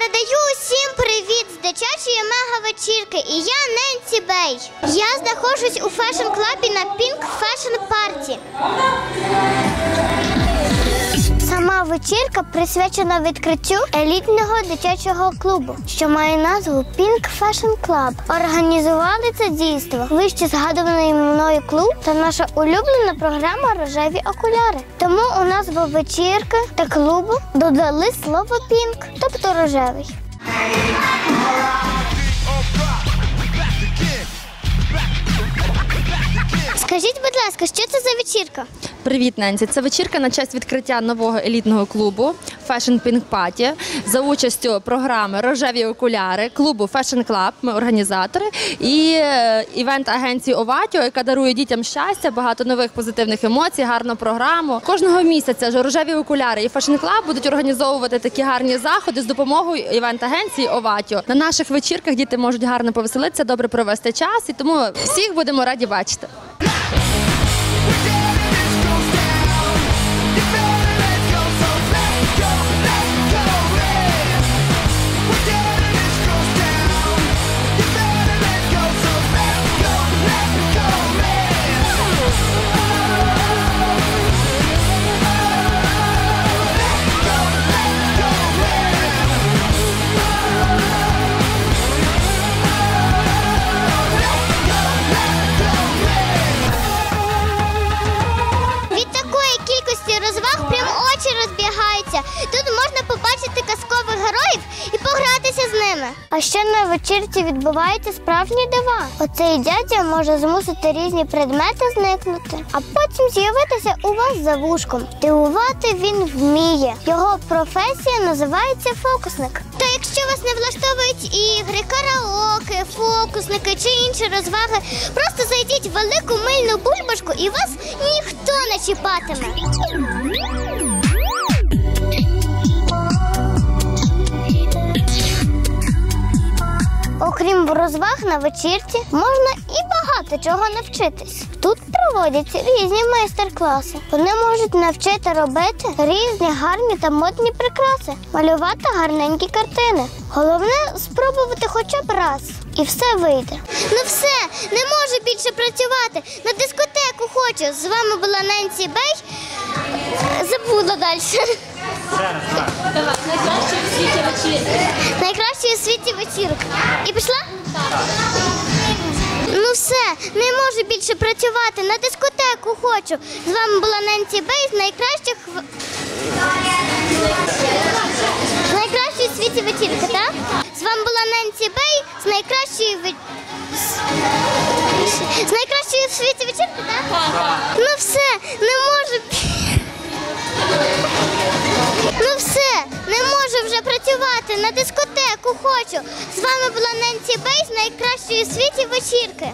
Передаю усім привіт з дитячої мега-вечірки. І я Ненсі Бей. Я знаходжусь у фешн-клабі на Pink Fashion Party. Сама вечірка присвячена відкриттю елітного дитячого клубу, що має назву Pink Fashion Club. Організували це дійство вище згадуваний мною клуб та наша улюблена програма Рожеві окуляри. Тому у назву вечірки та клубу додали слово пінк, тобто рожевий. Скажіть, будь ласка, що це за вечірка? Привіт, Ненсі. Це вечірка на честь відкриття нового елітного клубу Fashion Pink Party за участю програми Рожеві окуляри, клубу Fashion Club, Ми організатори і е, івент-агенції Оватіо, яка дарує дітям щастя, багато нових позитивних емоцій, гарну програму. Кожного місяця ж рожеві окуляри і Fashion Club будуть організовувати такі гарні заходи з допомогою івент-агенції Оватіо. На наших вечірках діти можуть гарно повеселитися, добре провести час, і тому всіх будемо раді бачити. Розбігаються. Тут можна побачити казкових героїв і погратися з ними. А ще на вечірці відбуваються справжні дива. Оцей дядя може змусити різні предмети зникнути, а потім з'явитися у вас за вушком. Дивувати він вміє. Його професія називається фокусник. Та якщо вас не влаштовують ігри, караоке, фокусники чи інші розваги, просто зайдіть в велику мильну бульбашку і вас ніхто не чіпатиме. Окрім розваг на вечірці, можна і багато чого навчитись. Тут проводяться різні майстер-класи. Вони можуть навчити робити різні гарні та модні прикраси, малювати гарненькі картини. Головне спробувати хоча б раз. І все вийде. Ну все, не можу більше працювати. На дискотеку хочу. З вами була Ненсі Бей. Забула далі. Найкращий у світі вечірка. І пішла? Ну все, не можу більше працювати. На дискотеку хочу. З вами була Ненсі Бей з найкращих в- найкращої світі вечірки, так? З вами була Ненсі Бей з найкращої ве- з- найкращої у світі вечірки, так? Ну все, працювати. На дискотеку хочу. З вами була Ненсі Бей з найкращої у світі вечірки.